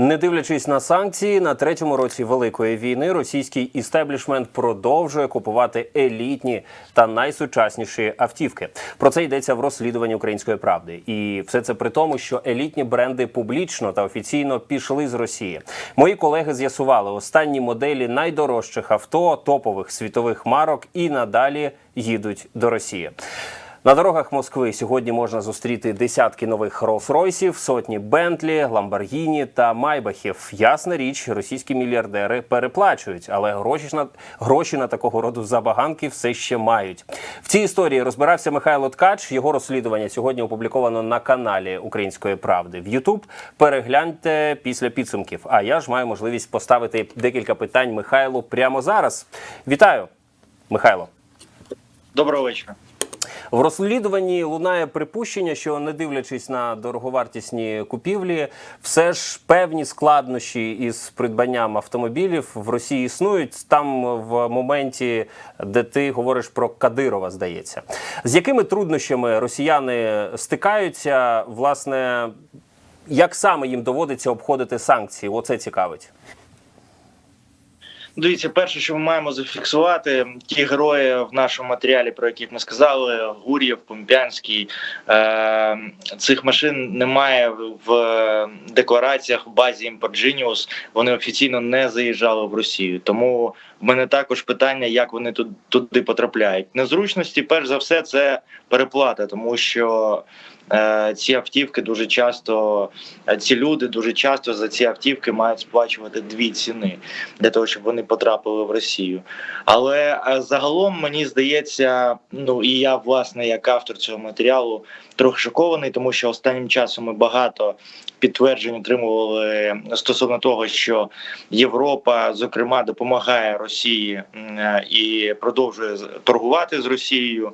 Не дивлячись на санкції, на третьому році великої війни російський істеблішмент продовжує купувати елітні та найсучасніші автівки. Про це йдеться в розслідуванні української правди, і все це при тому, що елітні бренди публічно та офіційно пішли з Росії. Мої колеги з'ясували останні моделі найдорожчих авто, топових світових марок і надалі їдуть до Росії. На дорогах Москви сьогодні можна зустріти десятки нових Роллс-Ройсів, сотні Бентлі, Ламборгіні та Майбахів. Ясна річ, російські мільярдери переплачують, але гроші на гроші на такого роду забаганки все ще мають. В цій історії розбирався Михайло Ткач. Його розслідування сьогодні опубліковано на каналі Української правди в Ютуб. Перегляньте після підсумків. А я ж маю можливість поставити декілька питань Михайлу прямо зараз. Вітаю, Михайло. Доброго вечора. В розслідуванні лунає припущення, що не дивлячись на дороговартісні купівлі, все ж певні складнощі із придбанням автомобілів в Росії існують там в моменті, де ти говориш про Кадирова, здається. З якими труднощами росіяни стикаються, власне, як саме їм доводиться обходити санкції? Оце цікавить. Дивіться, перше, що ми маємо зафіксувати, ті герої в нашому матеріалі, про яких ми сказали: Гур'єв, Помпянський, е- цих машин немає в деклараціях в базі Imporgenius. Вони офіційно не заїжджали в Росію. Тому в мене також питання, як вони тут туди потрапляють. Незручності, перш за все, це переплата, тому що. Е, Ці автівки дуже часто, е, ці люди дуже часто за ці автівки мають сплачувати дві ціни для того, щоб вони потрапили в Росію. Але е, загалом мені здається, ну і я власне як автор цього матеріалу трохи шокований, тому що останнім часом ми багато підтверджень отримували стосовно того, що Європа, зокрема, допомагає Росії е, і продовжує торгувати з Росією,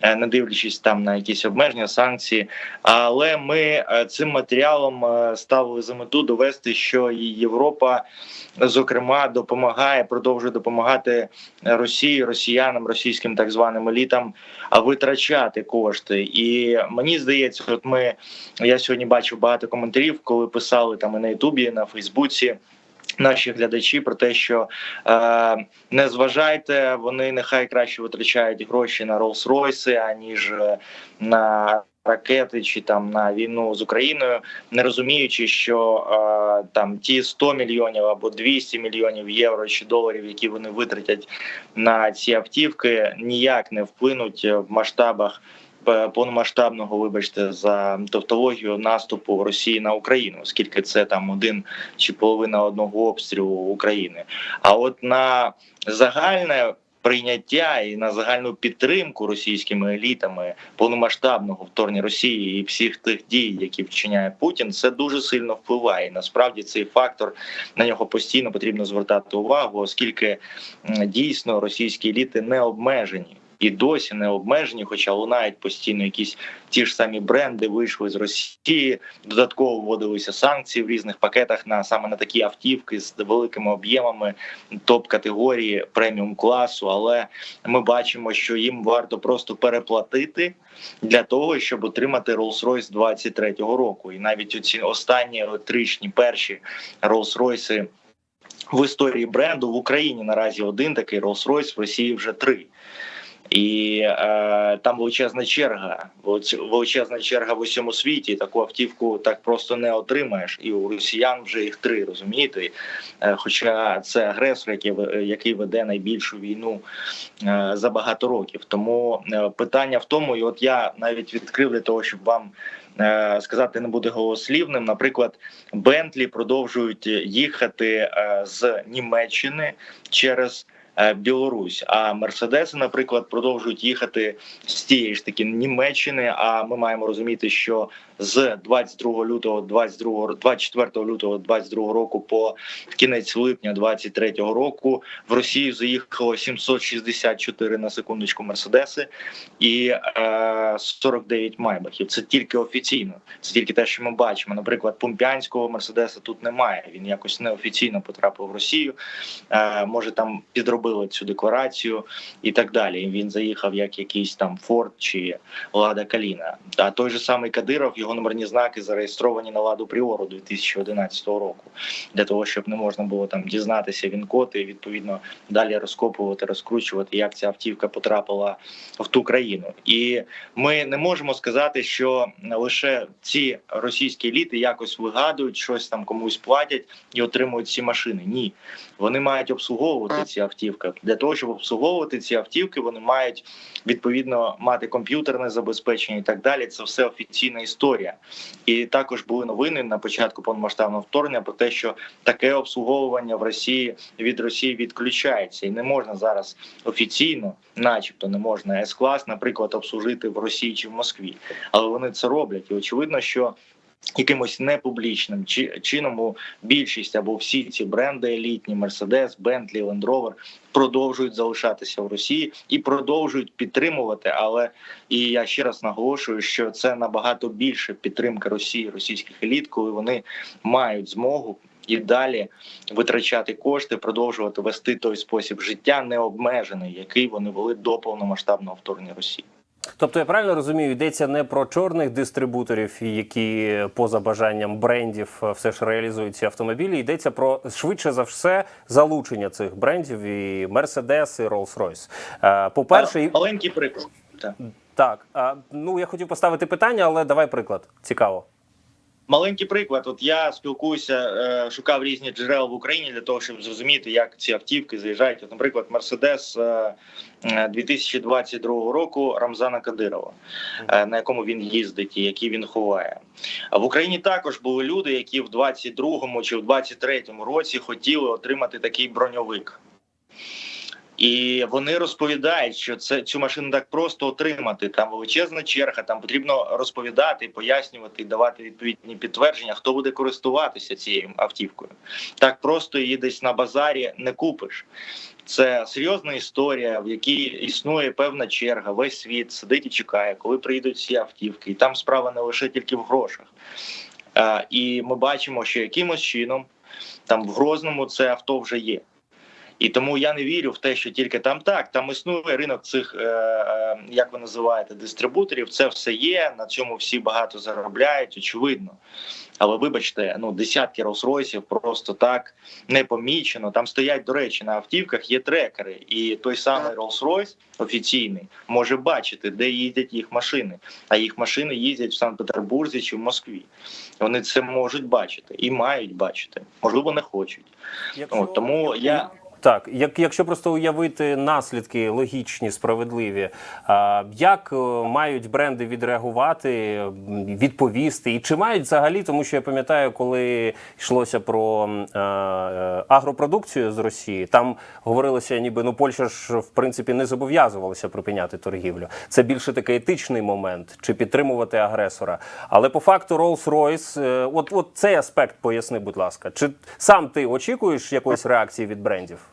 е, не дивлячись там на якісь обмеження, санкції. Але ми е, цим матеріалом ставили за мету довести, що і Європа, зокрема, допомагає, продовжує допомагати Росії, росіянам, російським так званим елітам, витрачати кошти. І мені здається, от ми я сьогодні бачив багато коментарів, коли писали там і на Ютубі, і на Фейсбуці. Наші глядачі про те, що е, не зважайте, вони нехай краще витрачають гроші на Роллс-Ройси, аніж е, на ракети чи там на війну з Україною, не розуміючи, що е, там ті 100 мільйонів або 200 мільйонів євро чи доларів, які вони витратять на ці автівки, ніяк не вплинуть в масштабах повномасштабного, вибачте, за тавтологію наступу Росії на Україну, оскільки це там один чи половина одного обстрілу України. А от на загальне прийняття і на загальну підтримку російськими елітами повномасштабного вторгнення Росії і всіх тих дій, які вчиняє Путін, це дуже сильно впливає. Насправді цей фактор на нього постійно потрібно звертати увагу, оскільки дійсно російські еліти не обмежені. І досі не обмежені, хоча лунають постійно якісь ті ж самі бренди вийшли з Росії. Додатково вводилися санкції в різних пакетах на саме на такі автівки з великими об'ємами топ-категорії преміум класу. Але ми бачимо, що їм варто просто переплатити для того, щоб отримати Rolls-Royce 23-го року. І навіть оці останні електричні перші Rolls-Royce в історії бренду в Україні наразі один такий Rolls-Royce, в Росії вже три. І е, там величезна черга, велич- величезна черга в усьому світі. Таку автівку так просто не отримаєш. І у росіян вже їх три, розумієте? Е, хоча це агресор, який, який веде найбільшу війну е, за багато років. Тому е, питання в тому, і от я навіть відкрив для того, щоб вам. е, Сказати не буде голослівним. Наприклад, Бентлі продовжують їхати е, з Німеччини через Білорусь. А Мерседеси, наприклад, продовжують їхати з тієї ж таки Німеччини. А ми маємо розуміти, що з 22 лютого, 22, 24 лютого 22 року по кінець липня 23 року в Росію заїхало 764 на секундочку Мерседеси і е, 49 майбахів. Це тільки офіційно. Це тільки те, що ми бачимо. Наприклад, Помпянського Мерседеса тут немає. Він якось неофіційно потрапив в Росію. Е, може там підробили зробили цю декларацію і так далі. Він заїхав як якийсь там Форд чи Лада Каліна. А той же самий Кадиров, його номерні знаки зареєстровані на ладу Пріору 2011 року, для того, щоб не можна було там дізнатися він код і відповідно далі розкопувати, розкручувати, як ця автівка потрапила в ту країну. І ми не можемо сказати, що лише ці російські еліти якось вигадують щось там комусь платять і отримують ці машини. Ні, вони мають обслуговувати ці автівки. Для того щоб обслуговувати ці автівки, вони мають відповідно мати комп'ютерне забезпечення і так далі. Це все офіційна історія. І також були новини на початку повномасштабного вторгнення про те, що таке обслуговування в Росії від Росії відключається, і не можна зараз офіційно, начебто, не можна С-клас, наприклад, обслужити в Росії чи в Москві, але вони це роблять, і очевидно, що. Якимось непублічним чи- чином більшість або всі ці бренди елітні Mercedes, Bentley, Land Rover продовжують залишатися в Росії і продовжують підтримувати. Але і я ще раз наголошую, що це набагато більше підтримка Росії, російських еліт, коли вони мають змогу і далі витрачати кошти, продовжувати вести той спосіб життя необмежений, який вони вели до повномасштабного вторгнення Росії. Тобто я правильно розумію, йдеться не про чорних дистрибуторів, які поза бажанням брендів е, все ж реалізують ці автомобілі. Йдеться про швидше за все залучення цих брендів і Mercedes, і Rolls-Royce. Е, По-перше, маленький приклад. Так. так а, ну я хотів поставити питання, але давай приклад. Цікаво. Маленький приклад. От я спілкуюся, е, шукав різні джерела в Україні для того, щоб зрозуміти, як ці автівки заїжджають. От, наприклад, Мерседес 2022 року Рамзана Кадирова, е, на якому він їздить і який він ховає. А в Україні також були люди, які в 22-му чи в 23-му році хотіли отримати такий броньовик. І вони розповідають, що це цю машину так просто отримати. Там величезна черга, там потрібно розповідати, пояснювати, давати відповідні підтвердження, хто буде користуватися цією автівкою. Так просто її десь на базарі не купиш. Це серйозна історія, в якій існує певна черга. Весь світ сидить і чекає, коли приїдуть ці автівки. І там справа не лише тільки в грошах. А, і ми бачимо, що якимось чином там в Грозному це авто вже є. І тому я не вірю в те, що тільки там так. Там існує ринок цих, е, е, як ви називаєте, дистрибуторів. Це все є. На цьому всі багато заробляють, очевидно. Але вибачте, ну десятки Rolls-Royce'ів просто так не помічено. Там стоять, до речі, на автівках є трекери, і той самий Rolls-Royce офіційний може бачити, де їздять їх машини. А їх машини їздять в Санкт-Петербурзі чи в Москві. Вони це можуть бачити і мають бачити. Можливо, не хочуть. От, тому я. Так, як якщо просто уявити наслідки логічні, справедливі, як е, мають бренди відреагувати, відповісти, і чи мають взагалі, тому що я пам'ятаю, коли йшлося про е, е, агропродукцію з Росії, там говорилося, ніби ну Польща ж в принципі не зобов'язувалася припиняти торгівлю. Це більше такий етичний момент, чи підтримувати агресора. Але по факту Rolls-Royce, от, от цей аспект поясни, будь ласка, чи сам ти очікуєш якоїсь реакції від брендів?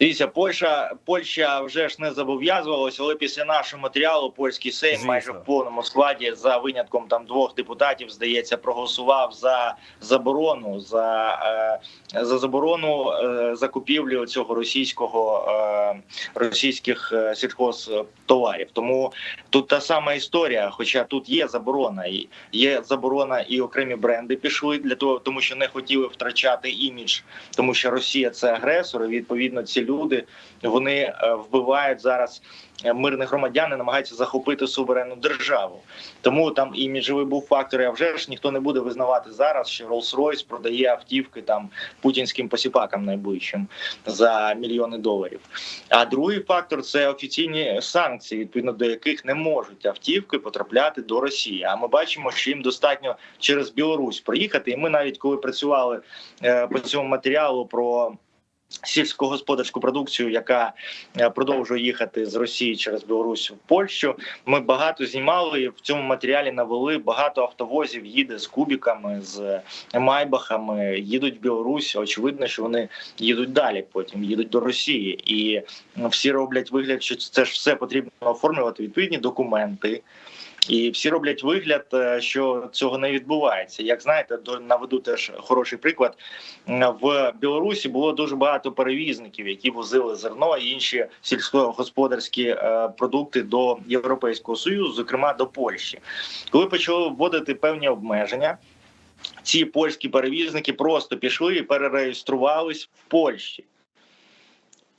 Дивіться, Польща, Польща вже ж не зобов'язувалася, але після нашого матеріалу польський сейм Звісно. майже в повному складі за винятком там двох депутатів, здається, проголосував за заборону за, е, за заборону е, закупівлі цього російського е, російських сільхозтоварів. Тому тут та сама історія, хоча тут є заборона, і є заборона, і окремі бренди пішли для того, тому що не хотіли втрачати імідж, тому що Росія це агресор. і Відповідно, ці люди вони е, вбивають зараз е, мирних громадян і намагаються захопити суверенну державу. Тому там іміджовий був фактор. А вже ж ніхто не буде визнавати зараз, що Rolls-Royce продає автівки там путінським посіпакам найближчим за мільйони доларів. А другий фактор це офіційні санкції, відповідно до яких не можуть автівки потрапляти до Росії. А ми бачимо, що їм достатньо через Білорусь проїхати. І ми навіть коли працювали е, по цьому матеріалу про. Сільськогосподарську продукцію, яка е, продовжує їхати з Росії через Білорусь в Польщу. Ми багато знімали в цьому матеріалі навели багато автовозів. Їде з кубіками, з майбахами, їдуть в Білорусь. Очевидно, що вони їдуть далі. Потім їдуть до Росії, і всі роблять вигляд, що це ж все потрібно оформлювати відповідні документи. І всі роблять вигляд, е, що цього не відбувається. Як знаєте, до наведу теж хороший приклад. В Білорусі було дуже багато перевізників, які возили зерно і інші сільськогосподарські е, продукти до Європейського союзу, зокрема до Польщі. Коли почали вводити певні обмеження, ці польські перевізники просто пішли і перереєструвались в Польщі.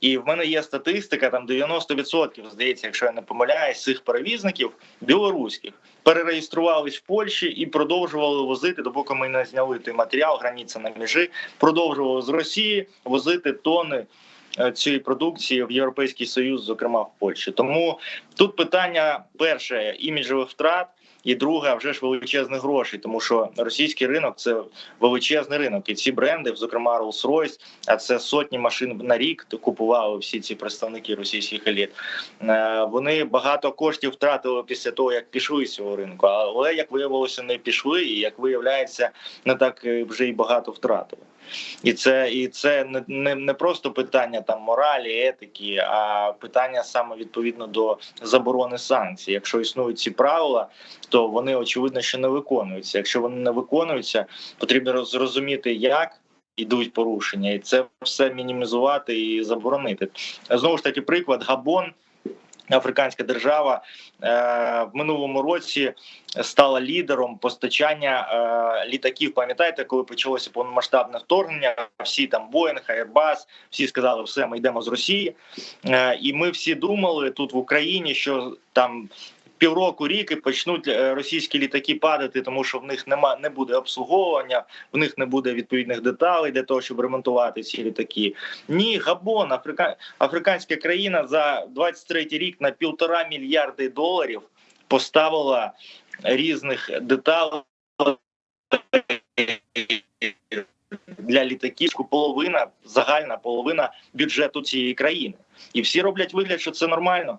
І в мене є статистика, там 90%, здається, якщо я не помиляюсь, цих перевізників білоруських перереєструвались в Польщі і продовжували возити, допоки ми не зняли той матеріал, границя на межі, продовжували з Росії возити тони е, цієї продукції в Європейський Союз, зокрема в Польщі. Тому тут питання перше іміджових втрат. І друге, а вже ж величезних грошей, тому що російський ринок це величезний ринок, і ці бренди, зокрема Rolls-Royce, а це сотні машин на рік купували всі ці представники російських еліт. Е, Вони багато коштів втратили після того, як пішли з цього ринку. Але як виявилося, не пішли, і як виявляється, не так е, вже й багато втратили. І це і це не, не, не просто питання там моралі, етики, а питання саме відповідно до заборони санкцій. Якщо існують ці правила, то вони очевидно що не виконуються. Якщо вони не виконуються, потрібно роз- зрозуміти, як ідуть порушення, і це все мінімізувати і заборонити. Знову ж таки, приклад Габон. Африканська держава е, в минулому році стала лідером постачання е, літаків. Пам'ятаєте, коли почалося повномасштабне вторгнення? Всі там Боїнг, Airbus, всі сказали, все, ми йдемо з Росії. Е, і ми всі думали тут в Україні, що там. Півроку рік і почнуть е, російські літаки падати, тому що в них нема не буде обслуговування, в них не буде відповідних деталей для того, щоб ремонтувати ці літаки. Ні, Габон, Африка, африканська країна за 23 рік на півтора мільярди доларів поставила різних деталей для літаків. Половина загальна половина бюджету цієї країни, і всі роблять вигляд, що це нормально.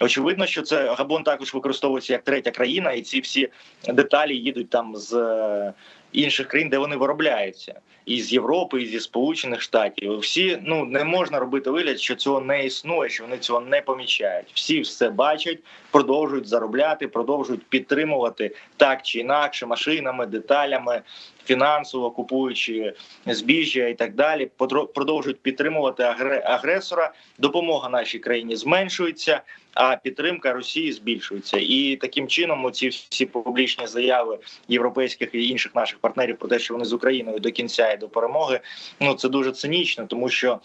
Очевидно, що це Габон також використовується як третя країна, і ці всі деталі їдуть там з е, інших країн, де вони виробляються, і з Європи, і зі Сполучених Штатів. Всі ну не можна робити вигляд, що цього не існує, що вони цього не помічають. Всі все бачать, продовжують заробляти, продовжують підтримувати так чи інакше машинами, деталями, фінансово купуючи збіжжя і так далі. Продовжують підтримувати агре- агресора. Допомога нашій країні зменшується а підтримка Росії збільшується. І таким чином ці всі публічні заяви європейських і інших наших партнерів про те, що вони з Україною до кінця і до перемоги, ну це дуже цинічно, тому що.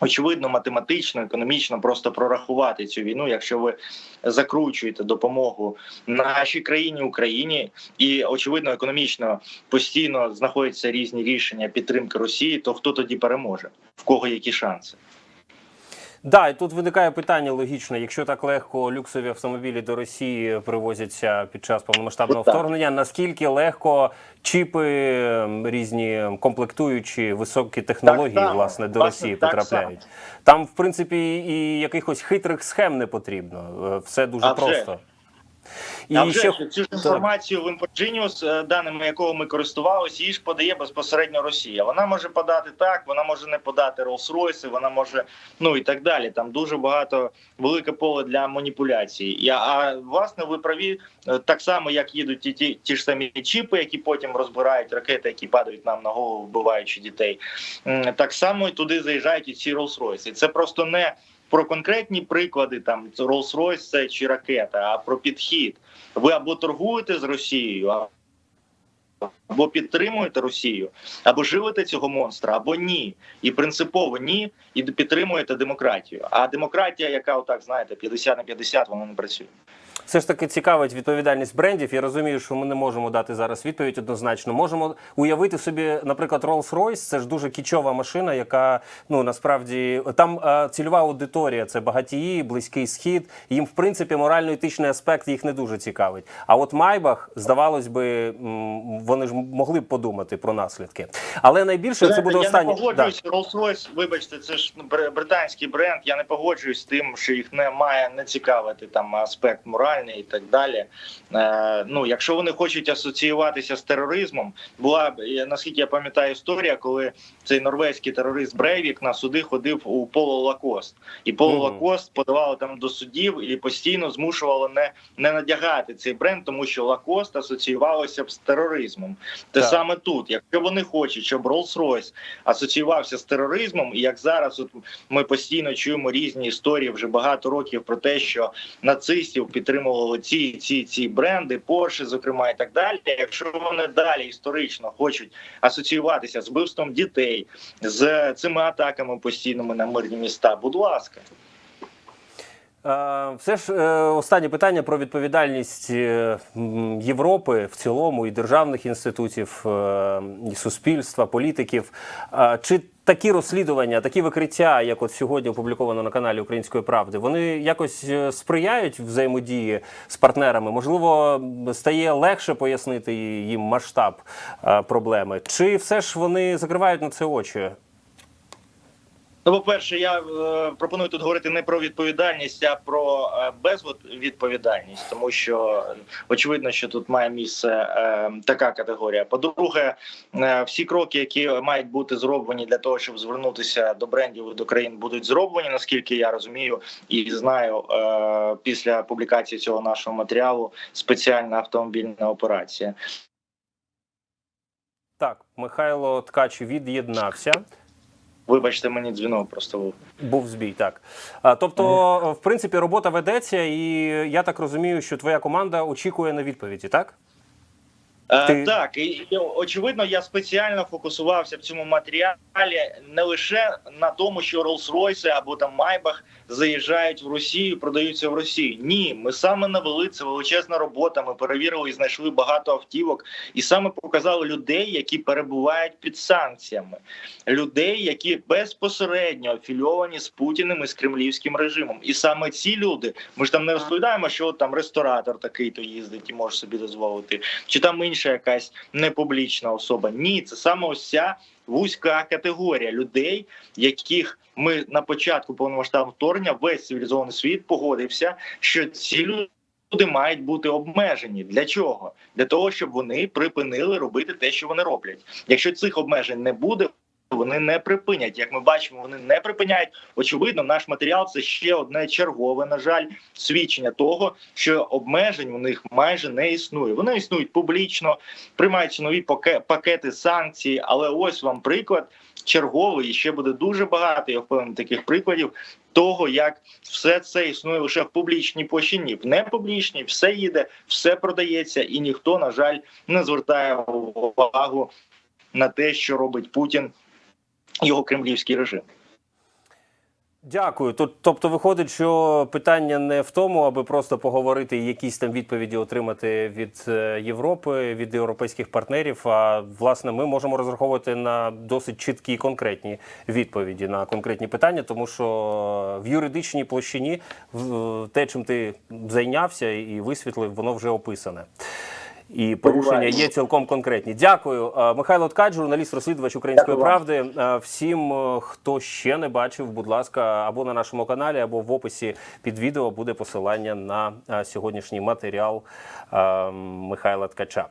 Очевидно, математично, економічно просто прорахувати цю війну, якщо ви закручуєте допомогу нашій країні, Україні, і очевидно, економічно постійно знаходяться різні рішення підтримки Росії, то хто тоді переможе? В кого які шанси? Да, і тут виникає питання логічне. Якщо так легко люксові автомобілі до Росії привозяться під час повномасштабного так. вторгнення, наскільки легко чіпи різні комплектуючі високі технології Так власне до Власне, Росії так потрапляють? Там, в принципі, і якихось хитрих схем не потрібно. Е, Все дуже А вже. І а вже ще цю ж інформацію в е, даними якого ми користувалися, її ж подає безпосередньо Росія. Вона може подати так, вона може не подати Rolls-Royce, вона може ну і так далі. Там дуже багато велике поле для маніпуляцій. Я а власне ви праві е, так само, як їдуть ті, ті, ті ж самі чіпи, які потім розбирають ракети, які падають нам на голову, вбиваючи дітей. Так само і туди заїжджають і ці Rolls-Royce. Це просто не про конкретні приклади, там Rolls-Royce це чи ракета, а про підхід. Ви або торгуєте з Росією, або підтримуєте Росію, або живете цього монстра, або ні. І принципово ні, і підтримуєте демократію. А демократія, яка отак знаєте, 50 на 50, вона не працює. Все ж таки цікавить відповідальність брендів. Я розумію, що ми не можемо дати зараз відповідь однозначно. Можемо уявити собі, наприклад, Rolls-Royce, це ж дуже кічова машина, яка ну насправді там е, цільова аудиторія це багатії, близький схід. Їм, в принципі, морально-етичний аспект їх не дуже цікавить. А от Майбах, здавалось би, вони ж могли б подумати про наслідки. Але найбільше це Знаєте, буде я останнє. не погоджуюсь. Rolls-Royce, вибачте, це ж ну, британський бренд. Я не погоджуюсь з тим, що їх не має не цікавити там аспект моральний нормальний і так далі. Е, ну, якщо вони хочуть асоціюватися з тероризмом, була е, наскільки я пам'ятаю історія, коли цей норвезький терорист Брейвік на суди ходив у Поло Лакост, і Поло Мгм. Лакост подавало там до судів і постійно змушувало не, не надягати цей бренд, тому що Лакост асоціювалося б з тероризмом. Те Так. саме тут, якщо вони хочуть, щоб Rolls-Royce асоціювався з тероризмом, і як зараз от ми постійно чуємо різні історії вже багато років про те, що нацистів підтримували ці ці ці бренди, Porsche, зокрема, і так далі. Якщо вони далі історично хочуть асоціюватися з вбивством дітей, з цими атаками постійними на мирні міста, будь ласка. Е, Все ж е, останнє питання про відповідальність е, Європи в цілому і державних інститутів, і суспільства, політиків. Чи такі розслідування, такі викриття, як от сьогодні опубліковано на каналі Української правди, вони якось сприяють взаємодії з партнерами? Можливо, стає легше пояснити їм масштаб проблеми? Чи все ж вони закривають на це очі? Ну, по-перше, я е, пропоную тут говорити не про відповідальність, а про е, безвідповідальність, тому що очевидно, що тут має місце е, така категорія. По-друге, е, всі кроки, які мають бути зроблені для того, щоб звернутися до брендів до країн, будуть зроблені, наскільки я розумію і знаю е, після публікації цього нашого матеріалу спеціальна автомобільна операція. Так, Михайло Ткач від'єднався. Вибачте, мені дзвінок просто був. Був збій, так. Тобто, в принципі, робота ведеться, і я так розумію, що твоя команда очікує на відповіді, так? Ти- Так, і, і очевидно, я спеціально фокусувався в цьому матеріалі не лише на тому, що Rolls-Royce або там Майбах заїжджають в Росію, продаються в Росію. Ні, ми саме навели це величезна робота. Ми перевірили і знайшли багато автівок, і саме показали людей, які перебувають під санкціями, людей, які безпосередньо афільовані з Путіним і з кремлівським режимом. І саме ці люди, ми ж там не розповідаємо, що от там ресторатор такий то їздить і може собі дозволити, чи там інша якась непублічна особа. Ні, це саме ось ця вузька категорія людей, яких ми на початку повномасштабного вторгнення весь цивілізований світ погодився, що ці люди мають бути обмежені. Для чого? Для того, щоб вони припинили робити те, що вони роблять. Якщо цих обмежень не буде. Вони не припинять, як ми бачимо, вони не припиняють. Очевидно, наш матеріал це ще одне чергове, на жаль, свідчення того, що обмежень у них майже не існує. Вони існують публічно, приймаються нові пакети санкцій. Але ось вам приклад черговий. І ще буде дуже багато. Я впевнений таких прикладів того, як все це існує лише в публічній площині. В непублічній все їде, все продається, і ніхто, на жаль, не звертає увагу на те, що робить Путін. Його кремлівський режим. Дякую. Тут, тобто, виходить, що питання не в тому, аби просто поговорити і якісь там відповіді отримати від е, Європи, від європейських партнерів. А власне, ми можемо розраховувати на досить чіткі і конкретні відповіді на конкретні питання, тому що в юридичній площині те, чим ти зайнявся і висвітлив, воно вже описане. І порушення є цілком конкретні. Дякую, Е, Михайло Ткач, журналіст, розслідувач української Дякую правди. Е, Всім, е, хто ще не бачив, будь ласка, або на нашому каналі, або в описі під відео буде посилання на сьогоднішній матеріал Михайла Ткача.